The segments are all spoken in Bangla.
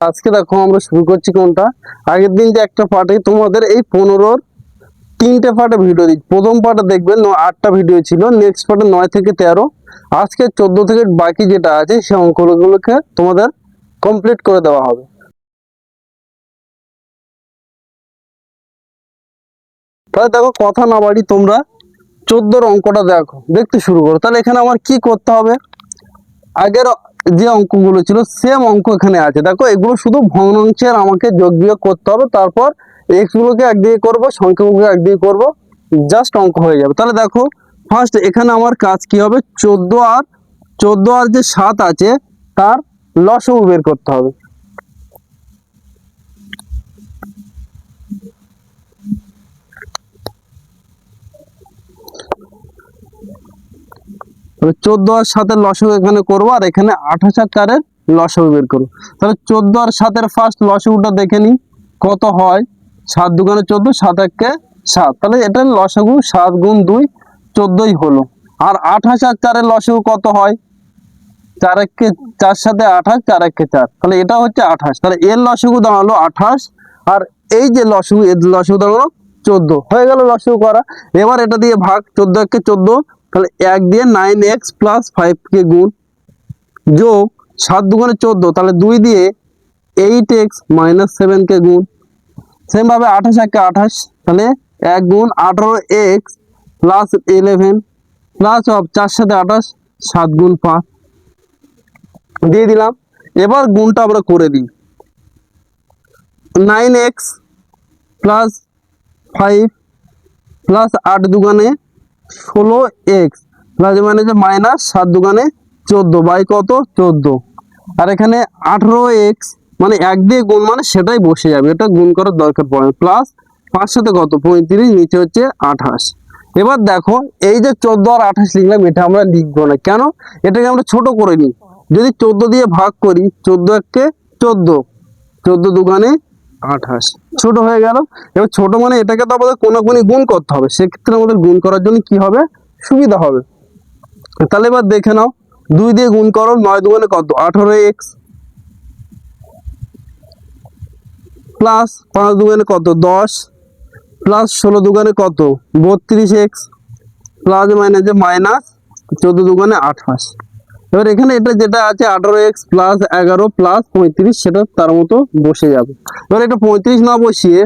আজকে দেখো আমরা শুরু করছি কোনটা? আগের দিন যে একটা পার্টে তোমাদের এই পনেরোর তিনটে পার্টে ভিডিও দিই প্রথম পার্টে দেখবে আটটা ভিডিও ছিল নেক্সট পার্টে নয় থেকে তেরো। আজকে চোদ্দ থেকে বাকি যেটা আছে, সেই অঙ্কগুলোকে তোমাদের কমপ্লিট করে দেওয়া হবে। তাহলে দেখো কথা না বাড়ি তোমরা চোদ্দোর অঙ্কটা দেখো, দেখতে শুরু করো। তাহলে এখানে আমার কি করতে হবে? আগের যে অঙ্কগুলো ছিল সেম অঙ্ক এখানে আছে। দেখো, এগুলো শুধু ভগ্নাংশের আমাকে যোগ বিয়োগ করতে হবে। তারপর এক্স গুলোকে একদিকে করব, সংখ্যাগুলোকে একদিকে করব জাস্ট অঙ্ক হয়ে যাবে। তাহলে দেখো ফার্স্ট এখানে আমার কাজ কি হবে? চোদ্দ আর চোদ্দ আর যে সাত আছে, তার লসও বের করতে হবে। চোদ্দ আর সাতের লসক এখানে করব, আর এখানে আঠাশ আর চারের লসক বের করব। তাহলে চোদ্দ আর সাতের ফার্স্ট লসগুটা দেখে নিই, কত হয়? সাত দুগুণে চোদ্দ, সাত একে সাত। তাহলে এটা লসগু সাত গুণ দুই, চোদ্দই হলো। আর আঠাশ আর চারের লসগু কত হয়? চার একে, চার সাথে আঠাশ, চার একে চার। তাহলে এটা হচ্ছে আঠাশ। তাহলে এর লসগু দাঁড়াল আঠাশ, আর এই যে লসগু এর লসগু দাঁড়াল চোদ্দ। হয়ে গেল লসগু করা এবার এটা দিয়ে ভাগ, চোদ্দ একে চোদ্দ তাহলে এক দিয়ে নাইন এক্স প্লাস ফাইভ কে গুণ যোগ সাত দুগুণে চোদ্দ, তাহলে দুই দিয়ে এইট এক্স মাইনাস সেভেন কে গুণ। সেম ভাবে আঠাশ একে আঠাশ, তাহলে এক গুণ আঠারো X plus eleven plus of চার সাথে আঠাশ, সাত গুণ পাঁচ। দিয়ে দিলাম। এবার গুণটা আমরা করে দিই। Nine X plus five plus আট দুগানে ষোলো এক্স। প্লাস মানে যে মাইনাস সাত দোকানে চোদ্দ, বাই কত? চোদ্দ। আর এখানে আঠেরো এক্স মানে এক দিয়ে গুণ মানে সেটাই বসে যাবে। এটা গুণ করার দরকার পড়ে। প্লাস পাঁচ সাথে কত? পঁয়ত্রিশ, নিচে হচ্ছে আঠাশ। এবার দেখো, এই যে চোদ্দ আর আঠাশ লিখলাম, এটা আমরা লিখব না। কেন? এটাকে আমরা ছোট করে নিই। যদি চোদ্দ দিয়ে ভাগ করি, চোদ্দ এককে চোদ্দ। চোদ্দ দুগানে আঠাশ ছোট হয়ে গেল। এবার ছোট মানে এটাকে তো আমাদের কোনো কোনি গুণ করতে হবে। সেক্ষেত্রে আমাদের গুণ করার জন্য কি হবে? সুবিধা হবে। তাহলে এবার দেখে নাও। দুই দিয়ে গুণ করো, নয় দুগুণে কত? আঠারো এক্স প্লাস পাঁচ দুগুণে কত? দশ প্লাস ষোলো দুগুণে কত? বত্রিশ এক্স প্লাস মাইনাসে মাইনাস চোদ্দ দুগুণে আঠাশ এবার এখানে এটা যেটা আছে আঠারো এক্স প্লাস এগারো প্লাস পঁয়ত্রিশ, সেটা তার মতো বসে যাবে। এবার এটা পঁয়ত্রিশ না বসিয়ে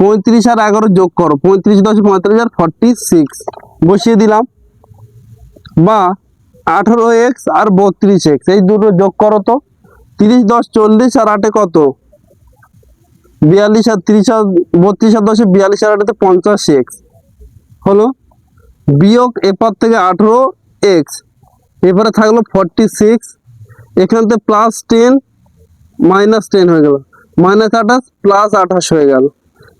পঁয়ত্রিশ আর এগারো যোগ করো। পঁয়ত্রিশ দশ পঁয়ত্রিশ আর ফর্টি সিক্স বসিয়ে দিলাম। বা আঠারো এক্স আর বত্রিশ এক্স এই দুটো যোগ করো তো। তিরিশ দশ চল্লিশ আর আটে কত? বিয়াল্লিশ আর তিরিশ আর বত্রিশ আর দশে বিয়াল্লিশ আর আটেতে পঞ্চাশ এক্স হলো? বিয়োগ এপার থেকে আঠেরো এক্স। এবারে থাকল ফর্টি সিক্স এখান থেকে প্লাস টেন মাইনাস টেন হয়ে গেল। মাইনাস আঠাশ প্লাস আঠাশ হয়ে গেল।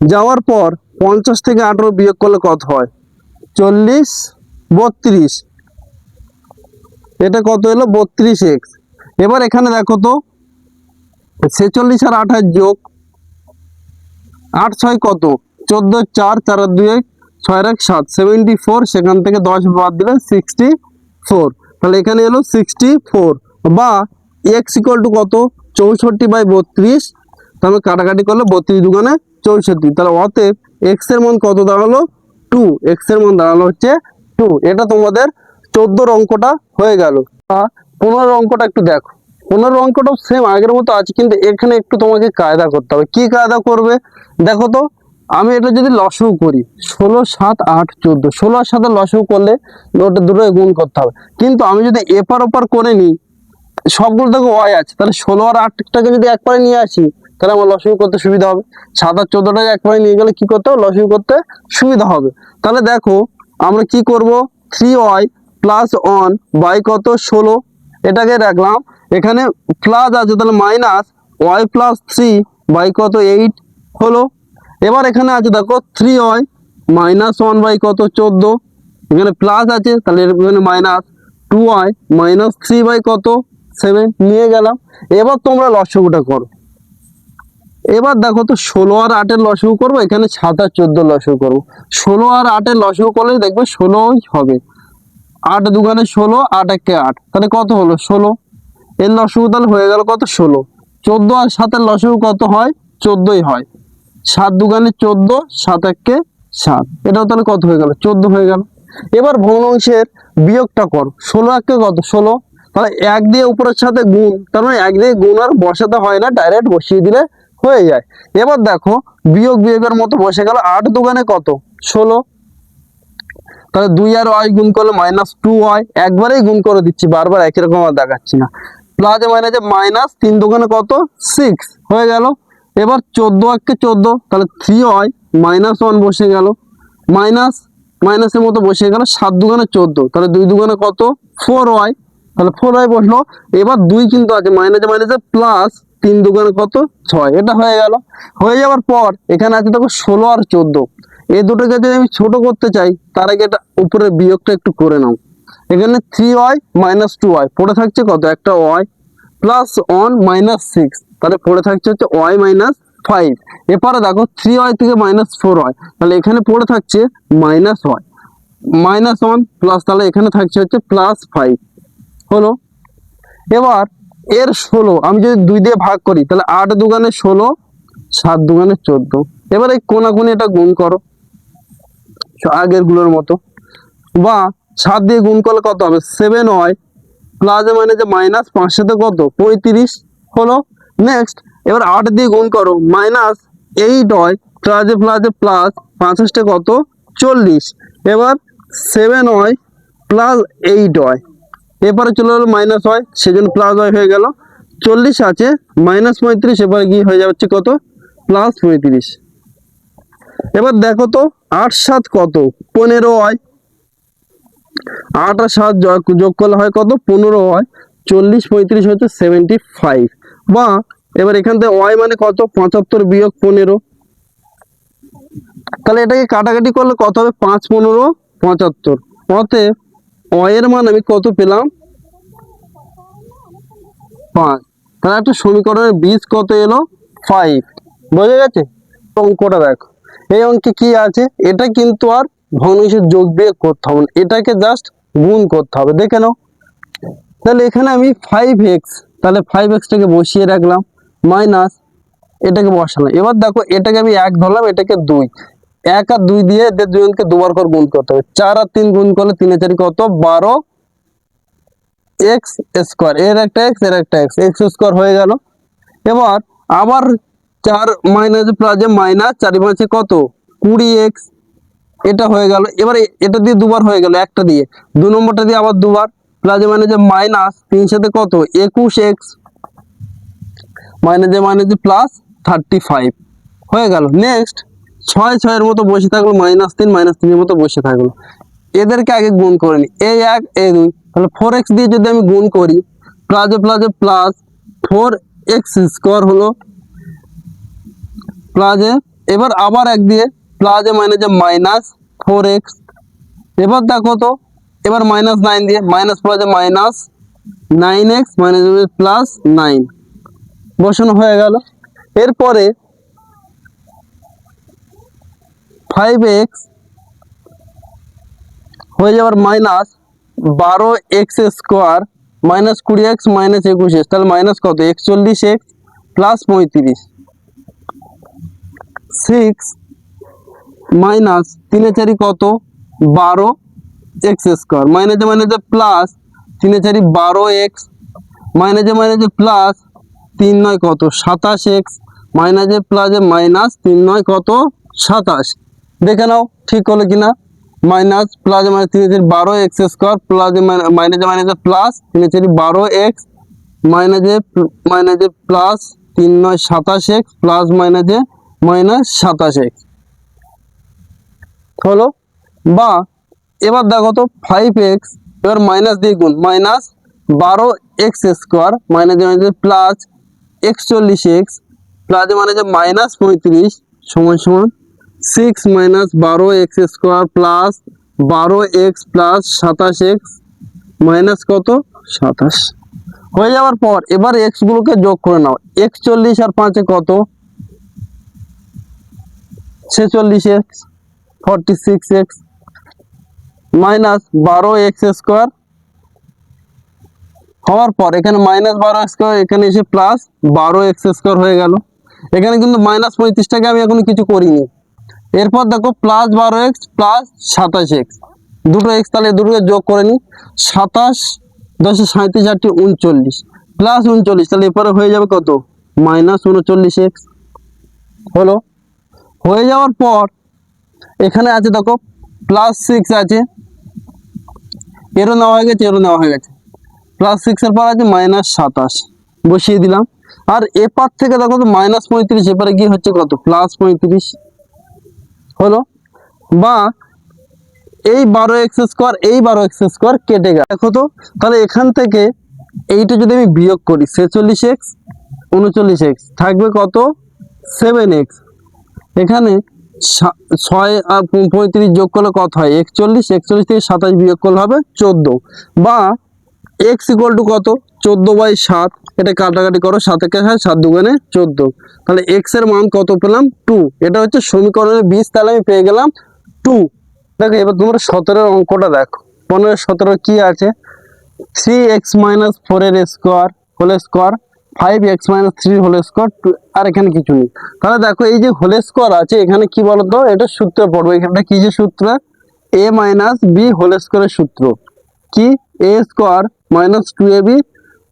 যাওয়ার পর পঞ্চাশ থেকে আঠেরো বিয়োগ করলে কত হয়? চল্লিশ, বত্রিশ। এটা কত এলো বত্রিশ এক্স। এবার এখানে দেখো তো, ছেচল্লিশ আর আঠাশ যোগ আট ছয় কত? চোদ্দ চার চার দুই এক। ছয় এক সাত সেভেন্টি ফোর সেখান থেকে দশ বাদ দিলে সিক্সটি ফোর তাহলে এখানে এলো সিক্সটি ফোর বা এক্স ইকুয়াল টু কত? চৌষট্টি বাই বত্রিশ। তাহলে কাটাকাটি করলে বত্রিশ দুগানে চৌষট্টি। তাহলে অতএব এক্সের মান কত দাঁড়াল? টু এক্সের মান দাঁড়াল হচ্ছে টু এটা তোমাদের চোদ্দোর অঙ্কটা হয়ে গেল। আর পনেরো অঙ্কটা একটু দেখো। পনেরো অঙ্কটাও সেম আগের মতো আছে, কিন্তু এখানে একটু তোমাকে কায়দা করতে হবে। কি কায়দা করবে? দেখো তো আমি এটা যদি লসও করি, ষোলো, সাত, আট, চোদ্দ, ষোলো আর সাথে লসও করলে ওটা দুটো গুণ করতে হবে। কিন্তু আমি যদি এপার ওপার করে নিই, সবগুলো দেখো ওয়াই আছে, তাহলে ষোলো আর আটটাকে যদি একবারে নিয়ে আসি, তাহলে আমার লসও করতে সুবিধা হবে। সাত আর চোদ্দটাকে একবারে নিয়ে গেলে কি করতে হবে? লসও করতে সুবিধা হবে। তাহলে দেখো, আমরা কি করব? Three Y plus one by কত? ষোলো। এটাকে রাখলাম। এখানে প্লাস আছে, তাহলে minus Y plus three by কত? এইট হলো। এবার এখানে আছে দেখো three Y minus one by কত? চোদ্দ। এখানে প্লাস আছে, তাহলে এখানে minus two Y minus three by কত? সেভেন নিয়ে গেলাম। এবার তোমরা লসগুটা করো। এবার দেখো তো ষোলো আর আটের লসগু করব, এখানে সাত আর চোদ্দ লসগু করব। ষোলো আর আটের লসগু করলে দেখবে ষোলোই হবে। আট দুগানে ষোলো, আট একে আট। তাহলে কত হলো? ষোলো। এর লসগু তাহলে হয়ে গেল কত? ষোলো। চোদ্দ আর সাতের লসগু কত হয়? চোদ্দই হয়। সাত দুগানে চোদ্দ, সাত এককে সাত। এটাও তাহলে কত হয়ে গেল? চোদ্দ হয়ে গেল। এবার ভগ্নাংশের বিয়োগটা কর। ষোলো এককে কত? ষোলো। তাহলে এক দিয়ে উপরের সাথে গুণ। তার মানে এক দিয়ে গুণ আর বসাতে হয় না ডাইরেক্ট বসিয়ে দিলে হয়ে যায়। এবার দেখো, বিয়োগ বিয়োগের মতো বসে গেল। আট দুগানে কত? ষোলো। তাহলে দুই আর ওয়াই গুণ করলে মাইনাস টু ওয়াই একবারেই গুণ করে দিচ্ছি, বারবার একই রকম আর দেখাচ্ছি না। প্লাসে মাইনাসে মাইনাস তিন দোকানে কত? সিক্স হয়ে গেল। এবার চোদ্দ এককে চোদ্দ, তাহলে থ্রি ওয়াই মাইনাস ওয়ান বসে গেল। মাইনাস মাইনাসের মতো বসে গেল, সাত দুগানে চোদ্দ, তাহলে দুই দুগানে কত? ফোর ওয়াই তাহলে ফোর ওয়াই বসল। এবার দুই কিন্তু আছে মাইনাসে মাইনাসে প্লাস তিন দুগানে কত? ছয়, এটা হয়ে গেল। হয়ে যাওয়ার পর, এখানে আছে দেখো ষোলো আর চোদ্দ। এই দুটোকে যদি আমি ছোট করতে চাই, তার আগে এটা উপরের বিয়োগটা একটু করে নাও। এখানে three Y minus two Y পড়ে থাকছে কত? একটা Y plus one minus six তাহলে পড়ে থাকছে হচ্ছে ওয়াই মাইনাস ফাইভ এরপরে দেখো থ্রি ওয়াই থেকে মাইনাস ফোর ওয়াই তাহলে এখানে পড়ে থাকছে minus Y minus one plus তাহলে এখানে থাকছে হচ্ছে প্লাস ফাইভ হলো? এবার এর ষোলো, আমি যদি দুই দিয়ে ভাগ করি, তাহলে আট দুগানে ষোলো, সাত দুগানে চোদ্দ। এবার এই কোনাকুনি এটা গুণ করো আগেরগুলোর মতো। বা সাত দিয়ে গুণ করলে কত হবে? সেভেন ওয়াই প্লাসে যে মাইনাস পাঁচ সাথে কত? পঁয়ত্রিশ। হলো? নেক্সট এবার আট দিয়ে গুণ করো মাইনাস এইট ওয়াই প্লাসে প্লাসে প্লাস পাঁচাশটা কত? চল্লিশ। এবার seven Y plus eight Y এরপরে চলে গেলো মাইনাস হয়, সেজন্য প্লাস ওয়াই হয়ে গেল। চল্লিশ আছে মাইনাস পঁয়ত্রিশ এবারে গিয়ে হয়ে যাচ্ছে কত? প্লাস পঁয়ত্রিশ। এবার দেখো তো, আট সাত কত? পনেরো হয়। আট আর সাত যোগ করলে হয় কত? পনেরো হয়। চল্লিশ, পঁয়ত্রিশ হচ্ছে সেভেন্টি ফাইভ বা এবার এখান থেকে ওয়াই মানে কত? পঁচাত্তর বিয়োগ পনেরো। তাহলে এটাকে কাটাকাটি করলে কত হবে? পাঁচ পনেরো, পঁচাত্তর। অতএব ওয়ের মান আমি কত পেলাম? পাঁচ। তাহলে একটা সমীকরণের বীজ কত এলো? ফাইভ বোঝা গেছে? অঙ্কটা দেখো। এই অঙ্কে কি আছে? এটা কিন্তু আর ভগ্নাংশের যোগ বিয়োগ করতে হবে এটাকে জাস্ট গুণ করতে হবে। দেখে নাও। তাহলে এখানে আমি ফাইভ এক্স তাহলে ফাইভ এক্সটাকে বসিয়ে রাখলাম মাইনাস এটাকে বসালাম। এবার দেখো, এটাকে আমি এক ধরলাম, এটাকে দুই। এক আর দুই দিয়ে এদের দুজনকে দুবার করে গুণ করতে হবে। চার আর তিন গুণ করলে তিন চারি কত? বারো এক্স স্কোয়ার এর একটা এক্সের একটা এক্স এক্স স্কোয়ার হয়ে গেল। এবার আবার চার মাইনাস প্লাসে মাইনাস চারি পাঁচে কত? কুড়ি এক্স এটা হয়ে গেল। এবার এটা দিয়ে দুবার হয়ে গেল, একটা দিয়ে। দু নম্বরটা দিয়ে আবার দুবার। প্লাসে মাইনাসে মাইনাস তিন সাথে কত? একুশ এক্স মাইনাসে মাইনাসে প্লাস থার্টি ফাইভ হয়ে গেল। নেক্সট ছয় ছয়ের মতো বসে থাকল মাইনাস তিন মাইনাস তিনের মতো বসে থাকল। এদেরকে আগে গুণ করে নি। এই এক এই দুই। তাহলে ফোর এক্স দিয়ে যদি আমি গুণ করি প্লাসে প্লাসে প্লাস ফোর এক্স স্কোয়ার হলো প্লাসে এবার আবার এক দিয়ে প্লাসে মাইনাসে মাইনাস ফোর এক্স এবার দেখো তো এবার মাইনাস নাইন দিয়ে মাইনাস প্লাসে minus nine X minus plus nine বসানো হয়ে গেল। এরপরে ফাইভ এক্স হয়ে যাওয়ার মাইনাস বারো এক্স স্কোয়ার মাইনাস কুড়ি এক্স মাইনাস একুশ এক্স তাহলে মাইনাস কত? একচল্লিশ এক্স প্লাস পঁয়ত্রিশ। সিক্স মাইনাস তিনে চারি কত? বারো। X square. মাইনাসে মাইনাসে প্লাস তিনে চারি বারো এক্স। মাইনাসে মাইনাসে প্লাস তিন নয় কত? সাতাশ এক্স। মাইনাসে প্লাসে মাইনাস তিন নয় কত? সাতাশ। দেখে নাও, ঠিক হলো কিনা? মাইনাস প্লাস মাইনাস তিন চারি বারো এক্স স্কোয়ার প্লাস মাইনাসে মাইনাসে প্লাস তিন চারি বারো এক্স। মাইনাসে মাইনাসে প্লাস তিন নয় সাতাশ এক্স প্লাস মাইনাসে মাইনাস সাতাশ এক্স। হলো? বা এবার দেখো তো ফাইভ এক্স এবার মাইনাস দিয়ে গুণ মাইনাস বারো এক্স স্কোয়ার মাইনাসে মাইনাসে প্লাস একচল্লিশ এক্স প্লাস মানে যে মাইনাস পঁয়ত্রিশ, সমান সমান সিক্স মাইনাস বারো এক্স স্কোয়ার প্লাস বারো এক্স প্লাস সাতাশ এক্স মাইনাস কত? সাতাশ। হয়ে যাওয়ার পর, এবার এক্স গুলোকে যোগ করে নাও, একচল্লিশ আর পাঁচে কত? ছেচল্লিশ X forty six X minus বারো এক্স স্কোয়ার হওয়ার পর এখানে মাইনাস বারো স্কোয়ার, এখানে এসে প্লাস বারো এক্স স্কোয়ার হয়ে গেল। এখানে কিন্তু মাইনাস পঁয়ত্রিশটাকে আমি এখনও কিছু করিনি। এরপর দেখো প্লাস বারো এক্স প্লাস সাতাশ এক্স। দুটো এক্স তাহলে দুটোকে যোগ করে নিই। সাতাশ দশে সাঁত্রিশ আটটি উনচল্লিশ। প্লাস উনচল্লিশ, তাহলে এরপরে হয়ে যাবে কত? মাইনাস উনচল্লিশ এক্স। হলো। হয়ে যাওয়ার পর এখানে আছে দেখো প্লাস সিক্স আছে। এরও নেওয়া হয়ে গেছে এরও নেওয়া হয়ে গেছে। প্লাস সিক্সের পর আছে মাইনাস সাতাশ। বসিয়ে দিলাম। আর এপার থেকে দেখো তো মাইনাস পঁয়ত্রিশ, এপারে গিয়ে হচ্ছে কত? প্লাস পঁয়ত্রিশ। হলো? বা এই বারো এক্স স্কোয়ার এই বারো এক্স স্কোয়ার কেটে গেল। দেখো তো, তাহলে এখান থেকে এইটা যদি আমি বিয়োগ করি, ছেচল্লিশ এক্স উনচল্লিশ এক্স থাকবে কত? সেভেন এক্স এখানে ছয় আর পঁয়ত্রিশ যোগ করলে কত হয়? একচল্লিশ একচল্লিশ থেকে সাতাশ বিয়োগ করলে হবে চোদ্দ। বা এক্স ইকুয়াল টু কত? চোদ্দ বাই সাত। এটা কাটাকাটি করো, সাতে কে হয় সাত দুগুণে চোদ্দ। তাহলে এক্সের মান কত পেলাম? টু এটা হচ্ছে সমীকরণের বিশ তাহলে আমি পেয়ে গেলাম টু দেখো, এবার তোমরা সতেরোর অঙ্কটা দেখো। পনেরো সতেরো কি আছে? থ্রি এক্স মাইনাস ফোর এর square whole square five X minus three whole square আর এখানে কিছু নেই। তাহলে দেখো, এই যে হোল স্কোয়ার আছে, এখানে কি বলতো? এটা সূত্র পড়ব। এখানটা কি যে সূত্র? এ মাইনাস বি হোল স্কোয়ারের সূত্র। কি? A square minus two A B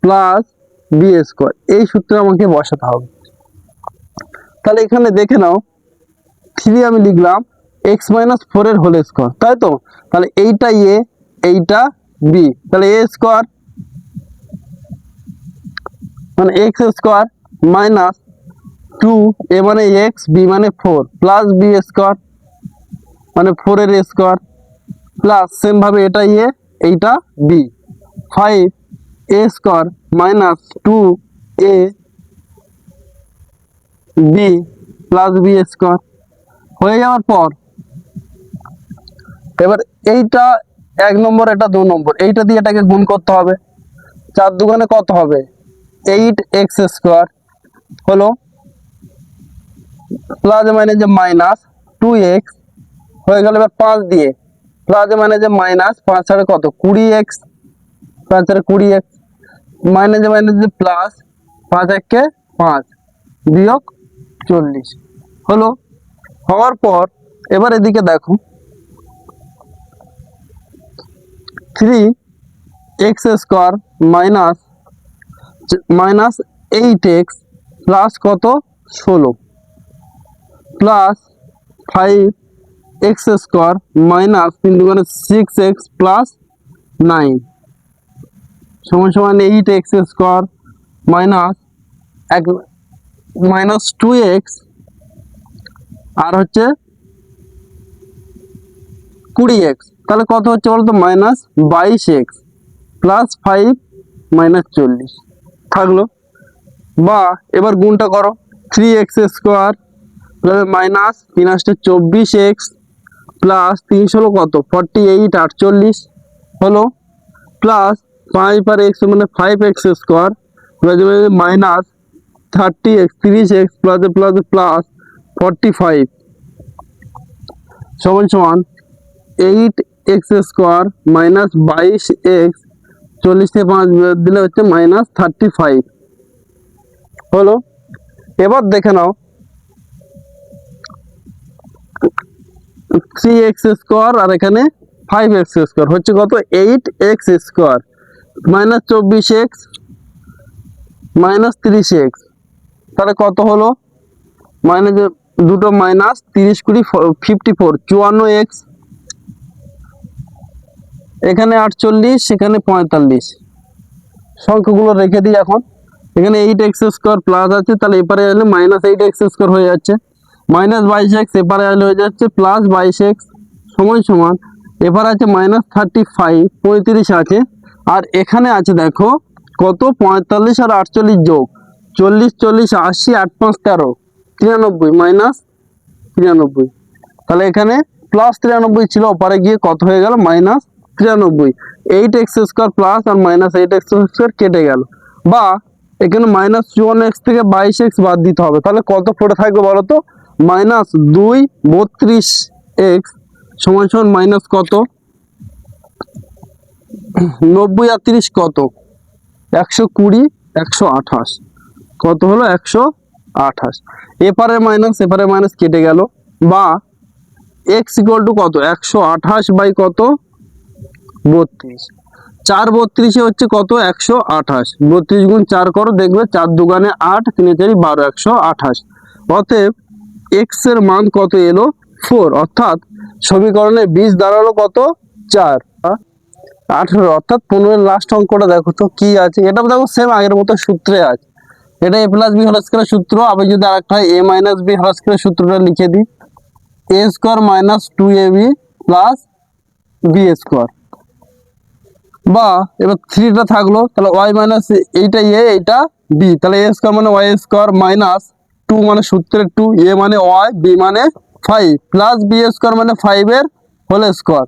plus B square এই সূত্রে আমাকে বসাতে হবে। তাহলে এখানে দেখে নাও থ্রি আমি লিখলাম এক্স মাইনাস ফোরের হোল স্কোয়ার তাই তো? তাহলে এইটা এ এইটা বি তাহলে এ স্কোয়ার মানে X square minus two A মানে এক্স বি মানে ফোর প্লাস বি স্কোয়ার মানে ফোর এর স্কোয়ার প্লাস সেম ভাবে এটা এ এইটা B five A square minus two A B plus B square হয়ে যাওয়ার পর, এবার এইটা এক নম্বর, এটা দু নম্বর, এইটা দিয়ে এটাকে গুণ করতে হবে। চার দুগুণে কত হবে? এইট এক্স স্কোয়ার হলো প্লাস মানে যে মাইনাস টু এক্স হয়ে গেল এবার পাঁচ দিয়ে প্লাস মানে যে মাইনাস পাঁচ ছাড়ে কত কুড়ি এক্স পাঁচ ছাড়ে কুড়ি এক্স মাইনাস মাইনাস যে প্লাস পাঁচ এককে পাঁচ বিয়োগ চল্লিশ হলো হওয়ার পর এবার এদিকে দেখো three X square minus minus eight X plus কত? ষোলো। Plus five X square minus তিন দুগুণে সিক্স এক্স প্লাস নাইন। সমান সমান এইট এক্স স্কোয়ার মাইনাস এক মাইনাস টু এক্স। আর হচ্ছে কুড়ি এক্স। তাহলে কত হচ্ছে বলতো? মাইনাস বাইশ এক্স প্লাস ফাইভ মাইনাস চল্লিশ। থাকল। বা এবার গুণটা করো। থ্রি এক্স স্কোয়ার মাইনাস তিন আসতে চব্বিশ এক্স প্লাস তিনশো হলো কত? ফর্টি এইট আটচল্লিশ হলো প্লাস পাঁচ পার এক্স মানে five X square minus thirty X তিরিশ X plus plus plus forty five সমান সমান এইট এক্স স্কোয়ার মাইনাস বাইশ এক্স চল্লিশ থেকে পাঁচ, দিলে হচ্ছে মাইনাস থার্টি ফাইভ হলো? এবার দেখে নাও। থ্রি এক্স স্কোয়ার আর এখানে ফাইভ এক্স স্কোয়ার হচ্ছে কত? এইট এক্স স্কোয়ার মাইনাস চব্বিশ এক্স মাইনাস তিরিশ এক্স তাহলে কত হলো? মাইনাস দুটো মাইনাস তিরিশ কুড়ি ফিফটি ফোর চুয়ান্ন এক্স এখানে আটচল্লিশ সেখানে পঁয়তাল্লিশ। সংখ্যাগুলো রেখে দিই এখন। এখানে এইট এক্স স্কোয়ার প্লাস আছে, তাহলে এপারে এলে মাইনাস এইট এক্স স্কোয়ার হয়ে যাচ্ছে। মাইনাস বাইশ এক্স এপারে এলে হয়ে যাচ্ছে প্লাস বাইশ এক্স সমান সমান। এবার আছে মাইনাস থার্টি ফাইভ পঁয়ত্রিশ আছে। আর এখানে আছে দেখো, কত? পঁয়তাল্লিশ আর আটচল্লিশ যোগ। চল্লিশ চল্লিশ, আশি, আট, পাঁচ, তেরো। তিরানব্বই মাইনাস তিরানব্বই। তাহলে এখানে প্লাস তিরানব্বই ছিল, ওপারে গিয়ে কত হয়ে গেল? মাইনাস তিরানব্বই। এইট এক্স স্কোয়ার প্লাস আর মাইনাস এইট এক্স স্কোয়ার কেটে গেল। বা এখানে মাইনাস চুয়ান্ন এক্স থেকে বাইশ এক্স বাদ দিতে হবে। তাহলে কত পড়ে থাকবে বলো তো? মাইনাস দুই বত্রিশ এক্স সমান সমান মাইনাস কত? নব্বই আর তিরিশ কত? একশো কুড়ি, একশো আঠাশ। কত হলো? একশো আঠাশ। এপারের মাইনাস এপারের মাইনাস কেটে গেল। বা এক্স ইকুয়াল টু কত? একশো আঠাশ বাই কত? বত্রিশ। চার বত্রিশে হচ্ছে কত? একশো আঠাশ। বত্রিশ গুণ চার করো, দেখবে চার দুগানে আট, তিনে চারি বারো, একশো আঠাশ। অতএব এক্সের মান কত এলো? ফোর অর্থাৎ সমীকরণে বীজ দাঁড়াল কত? চার। আঠেরো। অর্থাৎ পনেরোর লাস্ট অঙ্কটা দেখো তো কি আছে? এটা দেখো সেম আগের মতো সূত্রে আছে। এটা এ প্লাস বি হল স্কোয়ার সূত্র। আবার যদি আরেকটা এ মাইনাস বি হল স্কোয়ার সূত্রটা লিখে দিই a square minus two a b plus b square বা এবার থ্রিটা থাকল, তাহলে ওয়াই মাইনাস এইটা এ এইটা বি তাহলে এ স্কোয়ার মানে ওয়াই স্কোয়ার মাইনাস টু মানে সূত্রের টু এ মানে ওয়াই বি মানে ফাইভ প্লাস বি স্কোয়ার মানে ফাইভের হোল স্কোয়ার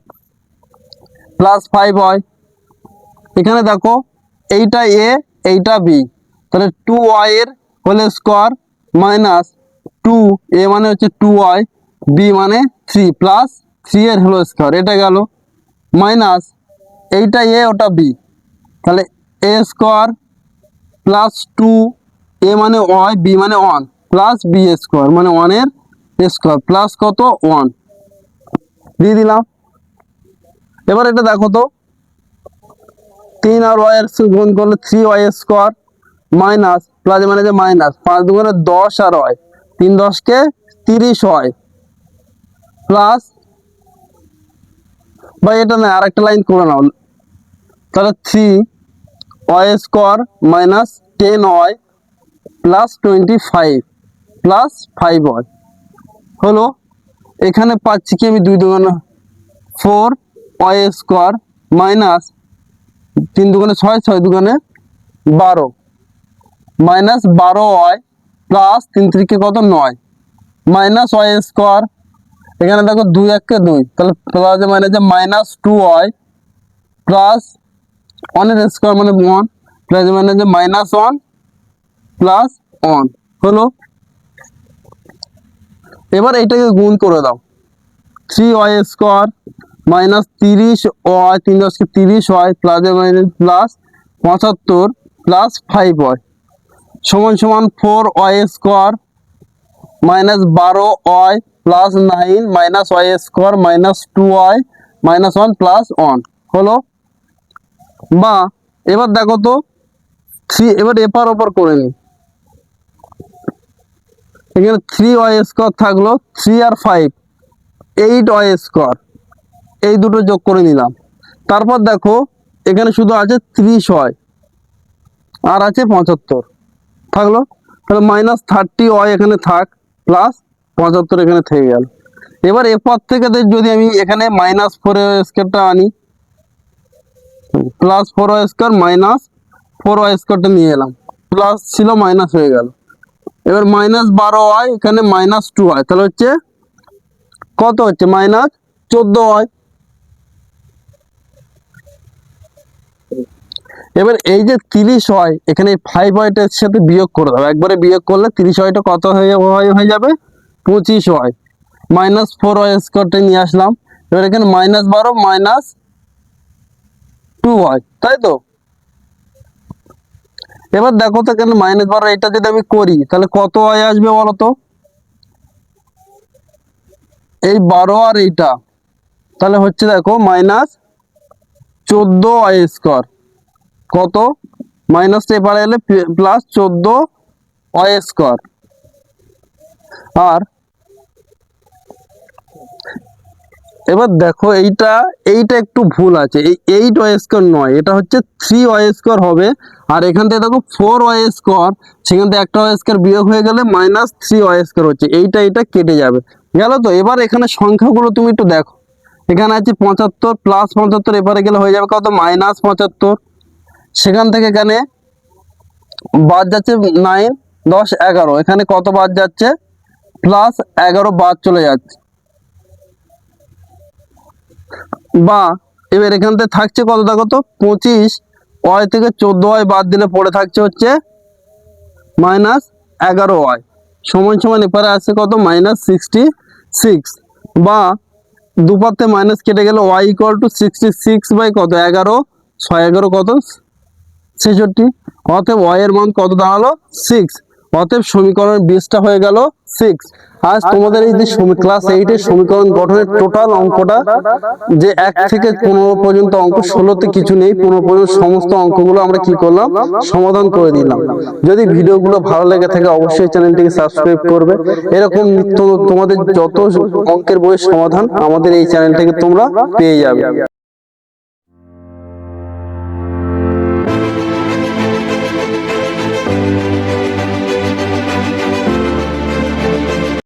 প্লাস ফাইভ হয় এখানে দেখো, এইটা এ এইটা বি তাহলে টু ওয়াই এর whole square minus two a মানে হচ্ছে টু ওয়াই বি মানে থ্রি প্লাস থ্রি এর হোল স্কোয়ার এটা গেল মাইনাস এইটা এ, ওটা বি। তাহলে a square plus two, a মানে ওয়াই, বি মানে ওয়ান, প্লাস বি স্কোয়ার মানে ওয়ানের স্কোয়ার, প্লাস কত? ওয়ান। দিয়ে দিলাম। এবার এটা দেখো তো। তিন আর ওয়াই এর গুণ করলে three y square minus plus মানে যে মাইনাস পাঁচ দুগুণে দশ আর ওয়াই। তিন দশকে তিরিশ হয় প্লাস বা এটা না, আরেকটা লাইন করে নাও। তাহলে three y square minus ten y plus twenty five plus five y হলো, এখানে পাচ্ছি কি আমি দুই দোকানে ফোর ওয়াই স্কোয়ার মাইনাস তিন দোকানে ছয় ছয় দোকানে বারো। মাইনাস বারো ওয়াই প্লাস তিন তিরিকে কত? নয়। মাইনাস ওয়াই স্কোয়ার এখানে দেখো দুই এককে দুই। তাহলে প্লাস যে মাইনাস টু ওয়াই প্লাস ওয়ানের স্কোয়ার মানে ওয়ান প্লাস যে মাইনাস ওয়ান প্লাস ওয়ান হলো? এবার এইটাকে গুণ করে দাও। থ্রি ওয়াই স্কোয়ার মাইনাস তিরিশ ওয়াই তিন দশকে তিরিশ ওয়াই প্লাস মাইনাস প্লাস পঁচাত্তর প্লাস ফাইভ ওয়াই সমান সমান ফোর ওয়াই স্কোয়ার মাইনাস বারো y plus nine minus y square minus two y minus one plus one হলো? বা, এবার দেখো তো থ্রি এবার এপার ওপার করে নি। এখানে থ্রি ওয়াই স্কোয়ার থাকল থ্রি আর ফাইভ এইট ওয়াই স্কোয়ার এই দুটো যোগ করে নিলাম। তারপর দেখো, এখানে শুধু আছে ত্রিশ হয় আর আছে পঁচাত্তর, থাকল? তাহলে মাইনাস থার্টি ওয়াই এখানে থাক প্লাস পঁচাত্তর এখানে থেকে গেল। এবার এরপর থেকে যদি আমি এখানে মাইনাস ফোর স্কোয়ারটা আনি plus four y square minus four y স্কোয়ারটা নিয়ে এলাম। প্লাস ছিল মাইনাস হয়ে গেল। এবার মাইনাস বারো ওয়াই এখানে মাইনাস টু হয় তাহলে হচ্ছে কত হচ্ছে? মাইনাস চোদ্দ হয় এবার এই যে তিরিশ হয় এখানে ফাইভ ওয়াইটের সাথে বিয়োগ করে দেবো একবারে বিয়োগ করলে তিরিশ ওয়াইটা কত হয় হয়ে যাবে? পঁচিশ ওয়াই মাইনাস ফোর ওয়াই স্কোয়ারটা নিয়ে আসলাম। এবার এখানে মাইনাস বারো মাইনাস টু ওয়াই তাই তো? এবার দেখো তো এখানে মাইনাস বারো, এটা যদি আমি করি, তাহলে কত ওয়াই আসবে বলো তো? এই বারো আর এইটা, তাহলে হচ্ছে দেখো মাইনাস চোদ্দ ওয়াই স্কোয়ার কত? মাইনাস এপারে এলে প্লাস চোদ্দ ওয়াই স্কোয়ার আর এবার দেখো এইটা এইটা একটু ভুল আছে। এই এইট ওয়াই স্কোয়ার নয়, এটা হচ্ছে থ্রি ওয়াই স্কোয়ার হবে। আর এখান থেকে দেখো ফোর ওয়াই স্কোয়ার সেখান থেকে একটা ওয়াই স্কোয়ার বিয়োগ হয়ে গেলে মাইনাস থ্রি ওয়াই স্কোয়ার হচ্ছে। এইটা এইটা কেটে যাবে। গেল তো? এবার এখানে সংখ্যাগুলো তুমি একটু দেখো। এখানে আছে পঁচাত্তর প্লাস পঁচাত্তর, এবারে গেলে হয়ে যাবে কত? মাইনাস পঁচাত্তর। সেখান থেকে এখানে বাদ যাচ্ছে নাইন দশ, এগারো। এখানে কত বাদ যাচ্ছে? প্লাস এগারো বাদ চলে যাচ্ছে। বা এবার এখান থেকে থাকছে কতটা কত পঁচিশ। ওয়াই থেকে চোদ্দ ওয়াই বাদ দিলে পড়ে থাকছে হচ্ছে মাইনাস এগারো ওয়াই। সমান সমান এপারে আসছে কত? Minus sixty six. বা দুপাতে মাইনাস কেটে গেলে y equal to sixty six by কত? এগারো। ছয় এগারো কত? ছেষট্টি। অতএব এর মান কত দাঁড়াল? সিক্স। অতএব সমীকরণের বীজটা হয়ে গেল সিক্স আজ তোমাদের এই যে ক্লাস এইটের সমীকরণ গঠনের টোটাল অঙ্কটা যে এক থেকে পনেরো পর্যন্ত অঙ্ক ষোলোতে কিছু নেই পনেরো পর্যন্ত সমস্ত অঙ্কগুলো আমরা কি করলাম? সমাধান করে দিলাম। যদি ভিডিওগুলো ভালো লেগে থাকে অবশ্যই চ্যানেলটিকে সাবস্ক্রাইব করবে। এরকম তোমাদের যত অঙ্কের বইয়ের সমাধান আমাদের এই চ্যানেল থেকে তোমরা পেয়ে যাবে।